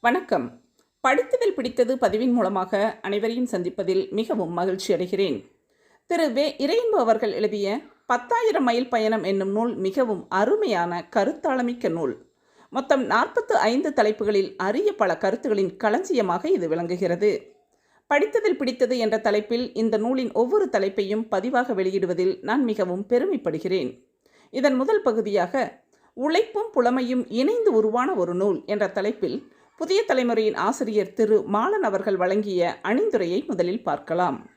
வணக்கம். படித்ததில் பிடித்தது பதிவின் மூலமாக அனைவரையும் சந்திப்பதில் மிகவும் மகிழ்ச்சி அடைகிறேன். திரு. வே. இறையன்பு அவர்கள் எழுதிய பத்தாயிரம் மைல் பயணம் என்னும் நூல் மிகவும் அருமையான கருத்தாளமிக்க நூல். மொத்தம் நாற்பத்து ஐந்து தலைப்புகளில் அரிய பல கருத்துகளின் களஞ்சியமாக இது விளங்குகிறது. படித்ததில் பிடித்தது என்ற தலைப்பில் இந்த நூலின் ஒவ்வொரு தலைப்பையும் பதிவாக வெளியிடுவதில் நான் மிகவும் பெருமைப்படுகிறேன். இதன் முதல் பகுதியாக உழைப்பும் புலமையும் இணைந்து உருவான ஒரு நூல் என்ற தலைப்பில் புதிய தலைமுறையின் ஆசிரியர் திரு. மாலன் அவர்கள் வழங்கிய அணிந்துரையை முதலில் பார்க்கலாம்.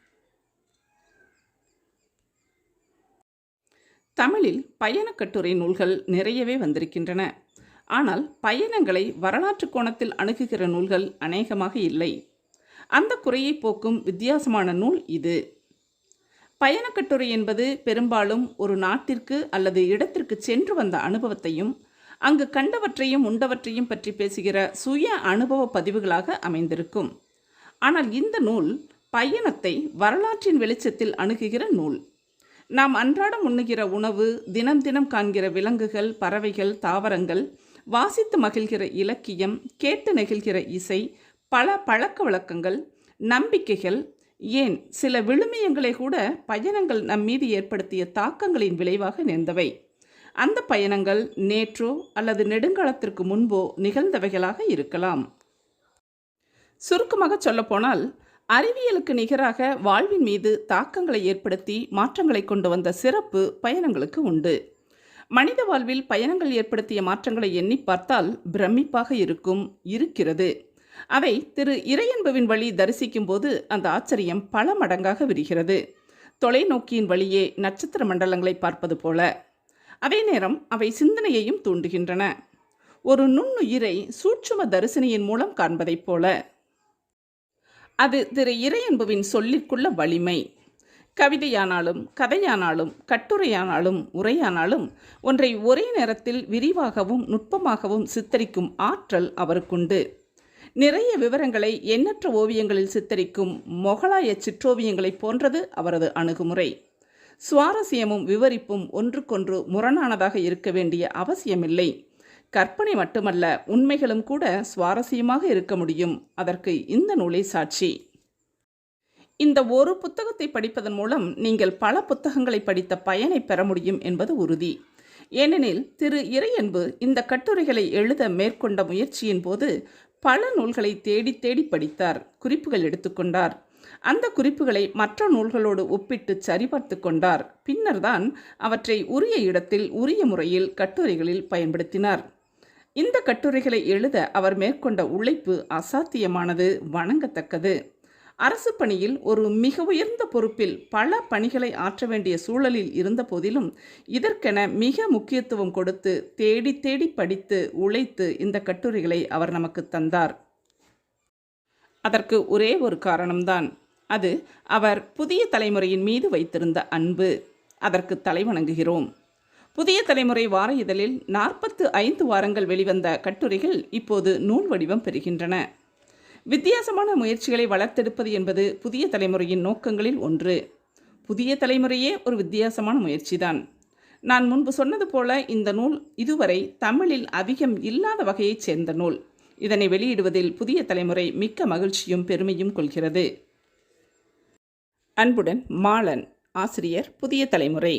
தமிழில் பயணக் கட்டுரை நூல்கள் நிறையவே வந்திருக்கின்றன. ஆனால் பயணங்களை வரலாற்று கோணத்தில் அணுகுகிற நூல்கள் அநேகமாக இல்லை. அந்த குறையை போக்கும் வித்தியாசமான நூல் இது. பயணக் கட்டுரை என்பது பெரும்பாலும் ஒரு நாட்டிற்கு அல்லது இடத்திற்கு சென்று வந்த அனுபவத்தையும் அங்கு கண்டவற்றையும் உண்டவற்றையும் பற்றி பேசுகிற சுய அனுபவ பதிவுகளாக அமைந்திருக்கும். ஆனால் இந்த நூல் பயணத்தை வரலாற்றின் வெளிச்சத்தில் அணுகுகிற நூல். நாம் அன்றாடம் உண்ணுகிற உணவு தினம் தினம் காண்கிற விலங்குகள் பறவைகள் தாவரங்கள் வாசித்து மகிழ்கிற இலக்கியம் கேட்டு நெகிழ்கிற இசை பல பழக்க வழக்கங்கள் நம்பிக்கைகள் ஏன் சில விழுமியங்களை கூட பயணங்கள் நம் மீது ஏற்படுத்திய தாக்கங்களின் விளைவாக நேர்ந்தவை. அந்த பயணங்கள் நேற்றோ அல்லது நெடுங்காலத்திற்கு முன்போ நிகழ்ந்தவைகளாக இருக்கலாம். சுருக்கமாக சொல்லப்போனால் அறிவியலுக்கு நிகராக வாழ்வின் மீது தாக்கங்களை ஏற்படுத்தி மாற்றங்களை கொண்டு வந்த சிறப்பு பயணங்களுக்கு உண்டு. மனித வாழ்வில் பயணங்கள் ஏற்படுத்திய மாற்றங்களை எண்ணி பார்த்தால் பிரமிப்பாக இருக்கும் இருக்கிறது. அதை திரு இறையன்புவின் வழி தரிசிக்கும் போது அந்த ஆச்சரியம் பல மடங்காக விரிகிறது. தொலைநோக்கியின் வழியே நட்சத்திர மண்டலங்களை பார்ப்பது போல. அதே நேரம் அவை சிந்தனையையும் தூண்டுகின்றன. ஒரு நுண்ணுயிரை சூட்சும தரிசனியின் மூலம் காண்பதைப் போல. அது திரு இறையன்புவின் சொல்லிற்குள்ள வலிமை. கவிதையானாலும் கதையானாலும் கட்டுரையானாலும் உரையானாலும் ஒன்றை ஒரே நேரத்தில் விரிவாகவும் நுட்பமாகவும் சித்தரிக்கும் ஆற்றல் அவருக்குண்டு. நிறைய விவரங்களை எண்ணற்ற ஓவியங்களில் சித்தரிக்கும் மொகலாய சிற்றோவியங்களைப் போன்றது அவரது அணுகுமுறை. சுவாரஸ்யமும் விவரிப்பும் ஒன்றுக்கொன்று முரணானதாக இருக்க வேண்டிய அவசியமில்லை. கற்பனை மட்டுமல்ல உண்மைகளும் கூட சுவாரஸ்யமாக இருக்க முடியும். அதற்கு இந்த நூலே சாட்சி. இந்த ஒரு புத்தகத்தை படிப்பதன் மூலம் நீங்கள் பல புத்தகங்களை படித்த பயனை பெற முடியும் என்பது உறுதி. ஏனெனில் திரு இறையன்பு இந்த கட்டுரைகளை எழுத மேற்கொண்ட முயற்சியின் போது பல நூல்களை தேடி தேடி படித்தார். குறிப்புகள் எடுத்துக்கொண்டார் அந்த குறிப்புகளை மற்ற நூல்களோடு ஒப்பிட்டு சரிபார்த்து கொண்டார். பின்னர்தான் அவற்றை உரிய இடத்தில் உரிய முறையில் கட்டுரைகளில் பயன்படுத்தினார். இந்த கட்டுரைகளை எழுத அவர் மேற்கொண்ட உழைப்பு அசாத்தியமானது வணங்கத்தக்கது. அரசு பணியில் ஒரு மிக உயர்ந்த பொறுப்பில் பல பணிகளை ஆற்ற வேண்டிய சூழலில் இருந்த போதிலும் இதற்கென மிக முக்கியத்துவம் கொடுத்து தேடி தேடி படித்து உழைத்து இந்த கட்டுரைகளை அவர் நமக்கு தந்தார். அதற்கு ஒரே ஒரு காரணம்தான். அது அவர் புதிய தலைமுறையின் மீது வைத்திருந்த அன்பு. அதற்கு தலைவணங்குகிறோம் புதிய தலைமுறை வார இதழில் நாற்பத்து ஐந்து வாரங்கள் வெளிவந்த கட்டுரைகள் இப்போது நூல் வடிவம் பெறுகின்றன. வித்தியாசமான முயற்சிகளை வளர்த்தெடுப்பது என்பது புதிய தலைமுறையின் நோக்கங்களில் ஒன்று. புதிய தலைமுறையே ஒரு வித்தியாசமான முயற்சிதான். நான் முன்பு சொன்னது போல இந்த நூல் இதுவரை தமிழில் அதிகம் இல்லாத வகையைச் சேர்ந்த நூல். இதனை வெளியிடுவதில் புதிய தலைமுறை மிக்க மகிழ்ச்சியும் பெருமையும் கொள்கிறது. அன்புடன் மாலன் ஆசிரியர் புதிய தலைமுறை.